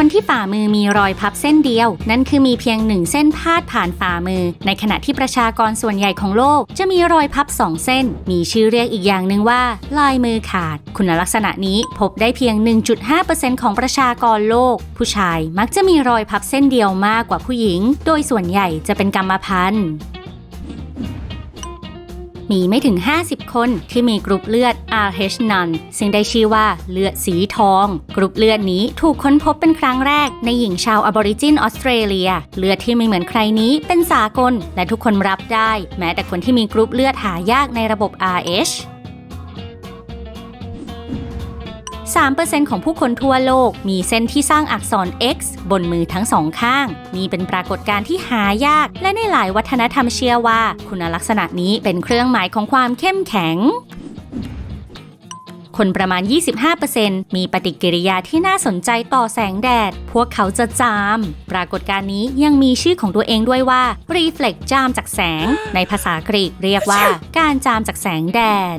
คนที่ฝ่ามือมีรอยพับเส้นเดียว นั่นคือมีเพียงหนึ่งเส้นพาดผ่านฝ่ามือ ในขณะที่ประชากรส่วนใหญ่ของโลก จะมีรอยพับสองเส้น มีชื่อเรียกอีกอย่างหนึ่งว่า ลายมือขาด คุณลักษณะนี้พบได้เพียง 1.5%ของประชากรโลก ผู้ชายมักจะมีรอยพับเส้นเดียวมากกว่าผู้หญิง โดยส่วนใหญ่จะเป็นกรรมพันธุ์ มีไม่ถึง 50 คนที่มีกรุ๊ปเลือด Rh นันซึ่งได้ชื่อว่าเลือดสีทอง กรุ๊ปเลือดนี้ถูกค้นพบเป็นครั้งแรกในหญิงชาวอบอริจินออสเตรเลีย เลือดที่ไม่เหมือนใครนี้เป็นสากล และทุกคนรับได้ แม้แต่คนที่มีกรุ๊ปเลือดหายากในระบบ Rh 3%ของผู้คนทั่วโลกมีเส้นที่สร้างอักษร X บนมือทั้งสองข้าง นี่เป็นปรากฏการณ์ที่หายาก และในหลายวัฒนธรรมเชื่อว่า คุณลักษณะนี้เป็นเครื่องหมายของความเข้มแข็งคนประมาณ 25%มีปฏิกิริยาที่น่าสนใจต่อแสงแดด พวกเขาจะจาม ปรากฏการณ์นี้ยังมีชื่อของตัวเองด้วยว่า reflect จามจากแสง ในภาษากรีกเรียกว่า การจามจากแสงแดด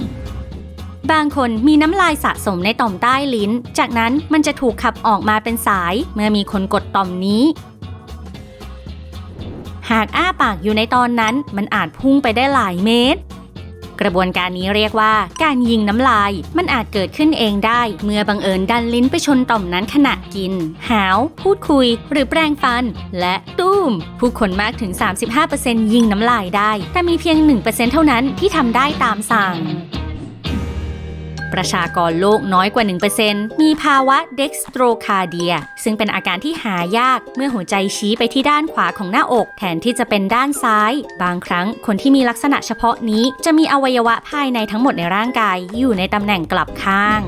บางคนมีน้ำลายสะสมในต่อมใต้ลิ้น จากนั้นมันจะถูกขับออกมาเป็นสาย เมื่อมีคนกดต่อมนี้ หากอ้าปากอยู่ในตอนนั้นมันอาจพุ่งไปได้หลายเมตร กระบวนการนี้เรียกว่าการยิงน้ำลาย มันอาจเกิดขึ้นเองได้ เมื่อบังเอิญดันลิ้นไปชนต่อมนั้นขณะกิน หาว พูดคุย หรือแปรงฟัน และตุ้ม ผู้คนมากถึง 35%ยิงน้ำลายได้ แต่มีเพียง 1%เท่านั้นที่ทำได้ตามสั่ง ประชากรโลกน้อยกว่า 1%มีภาวะเด็กสโตรคาเดีย ซึ่งเป็นอาการที่หายากเมื่อหัวใจชี้ไปที่ด้านขวาของหน้าอก แทนที่จะเป็นด้านซ้าย บางครั้งคนที่มีลักษณะเฉพาะนี้ จะมีอวัยวะภายในทั้งหมดในร่างกายอยู่ในตำแหน่งกลับข้าง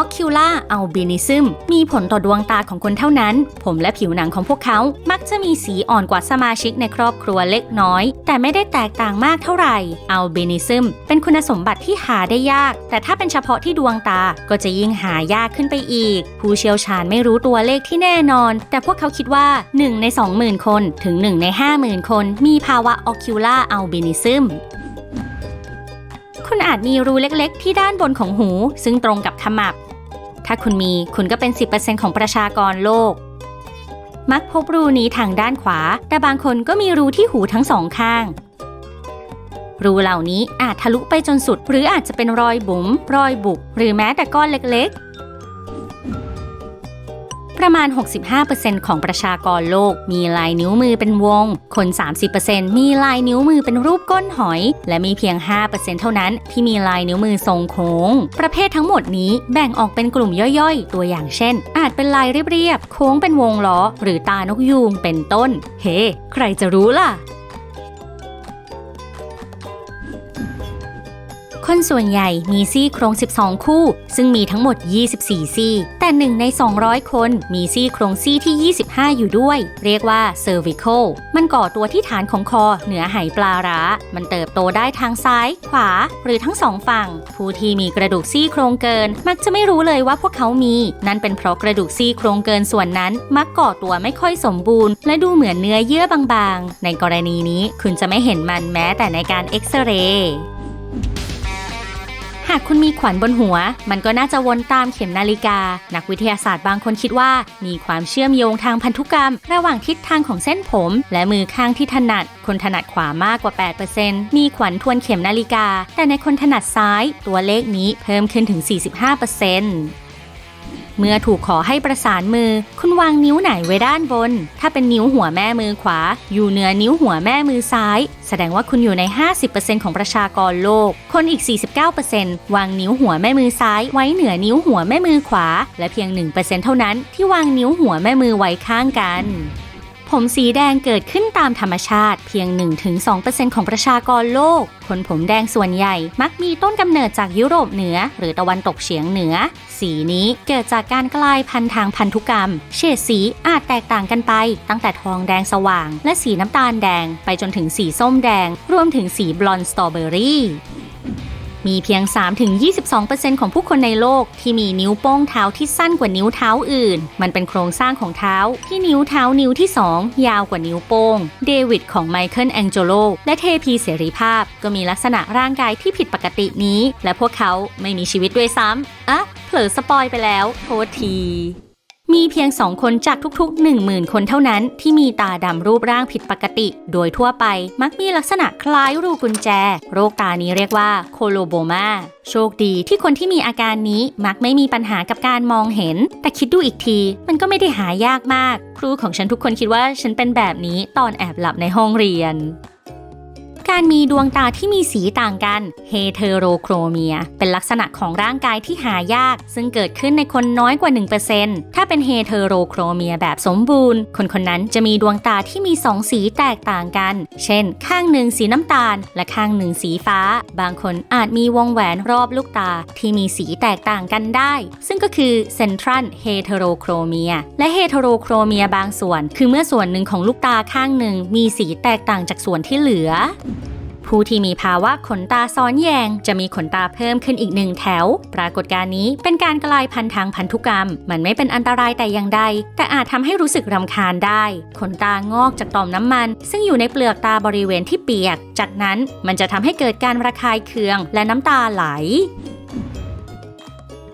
Ocular albinism มีผลต่อดวงตาของคนเท่านั้น ผมและผิวหนังของพวกเขา มักจะมีสีอ่อนกว่าสมาชิกในครอบครัวเล็กน้อย แต่ไม่ได้แตกต่างมากเท่าไหร่ albinism เป็นคุณสมบัติที่หาได้ยาก แต่ถ้าเป็นเฉพาะที่ดวงตา ก็จะยิ่งหายากขึ้นไปอีก ผู้เชี่ยวชาญไม่รู้ตัวเลขที่แน่นอน แต่พวกเขาคิดว่า 1 ใน 20,000 คน ถึง 1 ใน 50,000 คน มีภาวะ ocular albinism คุณอาจมีรูเล็กๆ ที่ด้านบนของหู ซึ่งตรงกับขมับ ถ้าคุณมีคุณก็เป็น 10%ของประชากรโลก มักพบรูนี้ทางด้านขวา แต่บางคนก็มีรูที่หูทั้งสองข้าง รูเหล่านี้อาจทะลุไปจนสุด หรืออาจจะเป็นรอยบุ๋มรอยบุกหรือแม้แต่ก้อนเล็กๆ ประมาณ 65%ของประชากรโลกมีลายนิ้วมือเป็นวง คน 30%มีลายนิ้วมือเป็นรูปก้นหอย และมีเพียง 5%เท่านั้นที่มีลายนิ้วมือทรงโค้ง ประเภททั้งหมดนี้แบ่งออกเป็นกลุ่มย่อยๆ ตัวอย่างเช่น อาจเป็นลายเรียบๆ โค้งเป็นวงล้อ หรือตานกยูงเป็นต้น เฮ้ใครจะรู้ล่ะ คนส่วนใหญ่มีซี่โครง 12 คู่ ซึ่งมีทั้งหมด 24 ซี่ แต่หนึ่งใน 200 คนมีซี่โครงซี่ที่ 25 อยู่ด้วย เรียกว่า cervical มันก่อตัวที่ฐานของคอเหนือไหปลาร้า มันเติบโตได้ทางซ้าย ขวา หรือทั้งสองฝั่ง ผู้ที่มีกระดูกซี่โครงเกิน มักจะไม่รู้เลยว่าพวกเขามี นั่นเป็นเพราะกระดูกซี่โครงเกินส่วนนั้น มักก่อตัวไม่ค่อยสมบูรณ์ และดูเหมือนเนื้อเยื่อบางๆ ในกรณีนี้คุณจะไม่เห็นมันแม้แต่ในการเอ็กซเรย์ากคุณมีขวัญบนหัว มันก็น่าจะวนตามเข็มนาฬิกา นักวิทยาศาสตร์บางคนคิดว่า มีความเชื่อมโยงทางพันธุกรรม ระหว่างทิศทางของเส้นผม และมือข้างที่ถนัด คนถนัดขวามากกว่า 8%มีขวัญทวนเข็มนาฬิกา แต่ในคนถนัดซ้าย ตัวเลขนี้เพิ่มขึ้นถึง 45% เมื่อถูกขอให้ประสานมือ คุณวางนิ้วไหนไว้ด้านบน ถ้าเป็นนิ้วหัวแม่มือขวา อยู่เหนือนิ้วหัวแม่มือซ้าย แสดงว่าคุณอยู่ใน 50%ของประชากรโลก คนอีก 49%วางนิ้วหัวแม่มือซ้าย ไว้เหนือนิ้วหัวแม่มือขวา และเพียง 1%เท่านั้นที่วางนิ้วหัวแม่มือไว้ข้างกัน ผมสีแดงเกิดขึ้นตามธรรมชาติเพียง 1-2%ของประชากรโลก คนผมแดงส่วนใหญ่มักมีต้นกำเนิดจากยุโรปเหนือ หรือตะวันตกเฉียงเหนือ สีนี้เกิดจากการกลายพันธุ์ทางพันธุกรรม เฉดสีอาจแตกต่างกันไป ตั้งแต่ทองแดงสว่าง และสีน้ำตาลแดง ไปจนถึงสีส้มแดง รวมถึงสีบลอนด์สตรอเบอรี่ มีเพียง 3-22%ของผู้คนในโลกที่มีนิ้วโป้งเท้าที่สั้นกว่านิ้วเท้าอื่น มันเป็นโครงสร้างของเท้า ที่นิ้วเท้านิ้วที่ 2 ยาวกว่านิ้วโป้ง เดวิดของไมเคิลแองเจโลและเทพีเสรีภาพ ก็มีลักษณะร่างกายที่ผิดปกตินี้ และพวกเขาไม่มีชีวิตด้วยซ้ำอะเผลอสปอยไปแล้วโทษที มีเพียงสองคนจากทุกๆ 1 0,000 คนเท่านั้นที่มีตาดำรูปร่างผิดปกติ โดยทั่วไปมักมีลักษณะคล้ายรูกุญแจ โรคตานี้เรียกว่าโคโลโบมาโชคดีที่คนที่มีอาการนี้มักไม่มีปัญหากับการมองเห็น แต่คิดดูอีกที มันก็ไม่ได้หายากมาก ครูของฉันทุกคนคิดว่าฉันเป็นแบบนี้ตอนแอบหลับในห้องเรียน การมีดวงตาที่มีสีต่างกันเฮเทโรโครเมีย เป็นลักษณะของร่างกายที่หายาก ซึ่งเกิดขึ้นในคนน้อยกว่า 1%ถ้าเป็นเฮเทโรโครเมียแบบสมบูรณ์ คนคนนั้นจะมีดวงตาที่มีสองสีแตกต่างกัน เช่น ข้างหนึ่งสีน้ำตาล และข้างหนึ่งสีฟ้า บางคนอาจมีวงแหวนรอบลูกตาที่มีสีแตกต่างกันได้ ซึ่งก็คือเซนทรัลเฮเทโรโครเมียและเฮเทโรโครเมียบางส่วน คือเมื่อส่วนหนึ่งของลูกตาข้างหนึ่งมีสีแตกต่างจากส่วนที่เหลือ ผู้ที่มีภาวะขนตาซ้อนแยง จะมีขนตาเพิ่มขึ้นอีกหนึ่งแถว ปรากฏการณ์นี้เป็นการกลายพันธุ์ทางพันธุกรรม มันไม่เป็นอันตรายแต่อย่างใด แต่อาจทำให้รู้สึกรำคาญได้ ขนตางอกจากต่อมน้ำมัน ซึ่งอยู่ในเปลือกตาบริเวณที่เปียก จากนั้นมันจะทำให้เกิดการระคายเคืองและน้ำตาไหล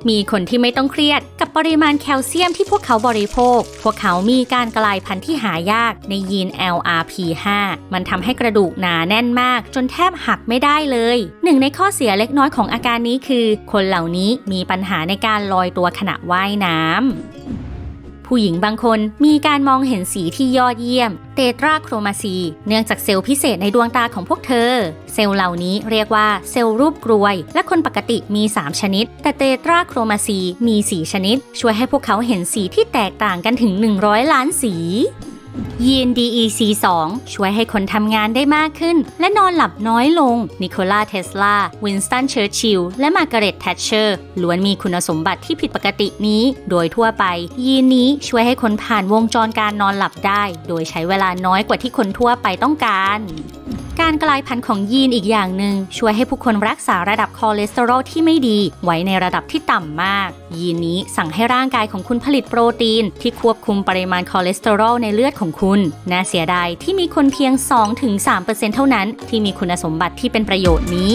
มีคนที่ไม่ต้องเครียดกับปริมาณแคลเซียมที่พวกเขาบริโภค พวกเขามีการกลายพันธุ์ที่หายากในยีน LRP5 มันทำให้กระดูกหนาแน่นมาก จนแทบหักไม่ได้เลย หนึ่งในข้อเสียเล็กน้อยของอาการนี้คือ คนเหล่านี้มีปัญหาในการลอยตัวขณะว่ายน้ำ ผู้หญิงบางคนมีการมองเห็นสีที่ยอดเยี่ยม เตตราโครมาซี เนื่องจากเซลล์พิเศษในดวงตาของพวกเธอ เซลล์เหล่านี้เรียกว่าเซลล์รูปกรวย และคนปกติมี 3 ชนิด แต่เตตราโครมาซีมี 4 ชนิด ช่วยให้พวกเขาเห็นสีที่แตกต่างกันถึง 100 ล้านสี ยีน DEC2 ช่วยให้คนทำงานได้มากขึ้น และนอนหลับน้อยลง นิโคลาเทสลา วินสตัน เชอร์ชิล และมาร์กาเร็ต แทชเชอร์ ล้วนมีคุณสมบัติที่ผิดปกตินี้ โดยทั่วไป ยีนนี้ช่วยให้คนผ่านวงจรการนอนหลับได้ โดยใช้เวลาน้อยกว่าที่คนทั่วไปต้องการ การกลายพันธุ์ของยีนอีกอย่างหนึ่งช่วยให้ผู้คนรักษาระดับคอเลสเตอรอลที่ไม่ดี ไว้ในระดับที่ต่ำมาก ยีนนี้สั่งให้ร่างกายของคุณผลิตโปรตีน ที่ควบคุมปริมาณคอเลสเตอรอลในเลือดของคุณ น่าเสียดายที่มีคนเพียง 2-3%เท่านั้น ที่มีคุณสมบัติที่เป็นประโยชน์นี้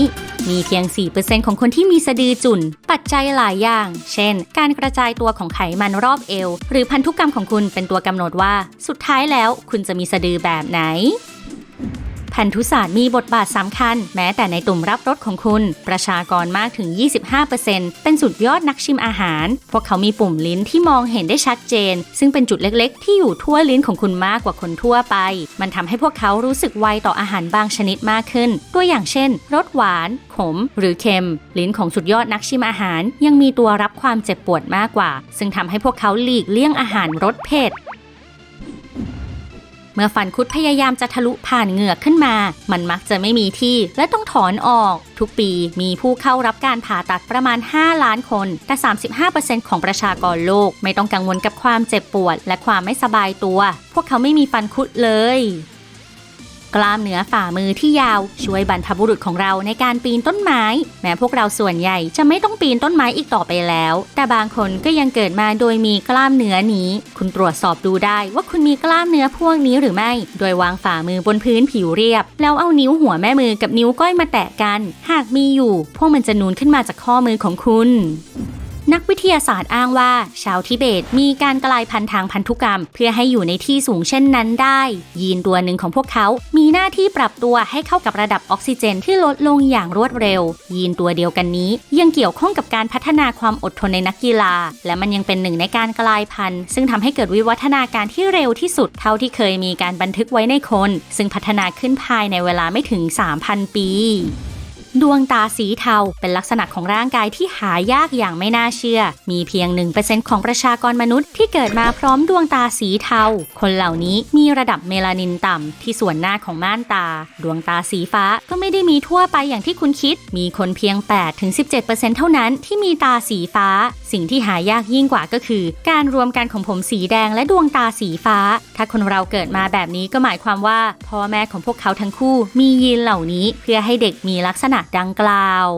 มีเพียง 4%ของคนที่มีสะดือจุ่น ปัจจัยหลายอย่าง เช่น การกระจายตัวของไขมันรอบเอว หรือพันธุกรรมของคุณเป็นตัวกำหนดว่า สุดท้ายแล้วคุณจะมีสะดือแบบไหน พันธุศาสตร์มีบทบาทสำคัญ แม้แต่ในตุ่มรับรสของคุณ ประชากรมากถึง 25%เป็นสุดยอดนักชิมอาหาร พวกเขามีปุ่มลิ้นที่มองเห็นได้ชัดเจน ซึ่งเป็นจุดเล็กๆ ที่อยู่ทั่วลิ้นของคุณมากกว่าคนทั่วไป มันทำให้พวกเขารู้สึกไวต่ออาหารบางชนิดมากขึ้น ตัวอย่างเช่นรสหวาน ขม หรือเค็ม ลิ้นของสุดยอดนักชิมอาหาร ยังมีตัวรับความเจ็บปวดมากกว่า ซึ่งทำให้พวกเขาหลีกเลี่ยงอาหารรสเผ็ด เมื่อฟันคุดพยายามจะทะลุผ่านเหงือกขึ้นมา มันมักจะไม่มีที่และต้องถอนออก ทุกปีมีผู้เข้ารับการผ่าตัดประมาณ 5 ล้านคน แต่ 35%ของประชากรโลก ไม่ต้องกังวลกับความเจ็บปวด และความไม่สบายตัว พวกเขาไม่มีฟันคุดเลย กล้ามเนื้อฝ่ามือที่ยาว ช่วยบรรพบุรุษของเราในการปีนต้นไม้ แม้พวกเราส่วนใหญ่จะไม่ต้องปีนต้นไม้อีกต่อไปแล้ว แต่บางคนก็ยังเกิดมาโดยมีกล้ามเนื้อนี้ คุณตรวจสอบดูได้ว่าคุณมีกล้ามเนื้อพวกนี้หรือไม่ โดยวางฝ่ามือบนพื้นผิวเรียบ แล้วเอานิ้วหัวแม่มือกับนิ้วก้อยมาแตะกัน หากมีอยู่ พวกมันจะนูนขึ้นมาจากข้อมือของคุณ นักวิทยาศาสตร์อ้างว่า ชาวทิเบตมีการกลายพันธุ์ทางพันธุกรรม เพื่อให้อยู่ในที่สูงเช่นนั้นได้ ยีนตัวหนึ่งของพวกเขา มีหน้าที่ปรับตัวให้เข้ากับระดับออกซิเจนที่ลดลงอย่างรวดเร็ว ยีนตัวเดียวกันนี้ ยังเกี่ยวข้องกับการพัฒนาความอดทนในนักกีฬา และมันยังเป็นหนึ่งในการกลายพันธุ์ ซึ่งทำให้เกิดวิวัฒนาการที่เร็วที่สุดเท่าที่เคยมีการบันทึกไว้ในคน ซึ่งพัฒนาขึ้นภายในเวลาไม่ถึง 3,000 ปี ดวงตาสีเทาเป็นลักษณะของร่างกายที่หายากอย่างไม่น่าเชื่อ มีเพียง 1%ของประชากรมนุษย์ที่เกิดมาพร้อมดวงตาสีเทา คนเหล่านี้มีระดับเมลานินต่ำที่ส่วนหน้าของม่านตา ดวงตาสีฟ้าก็ไม่ได้มีทั่วไปอย่างที่คุณคิด มีคนเพียง 8-17%เท่านั้นที่มีตาสีฟ้า สิ่งที่หายากยิ่งกว่าก็คือ การรวมกันของผมสีแดงและดวงตาสีฟ้า ถ้าคนเราเกิดมาแบบนี้ก็หมายความว่าพ่อแม่ของพวกเขาทั้งคู่ มียีนเหล่านี้เพื่อให้เด็กมีลักษณะดังกล่าว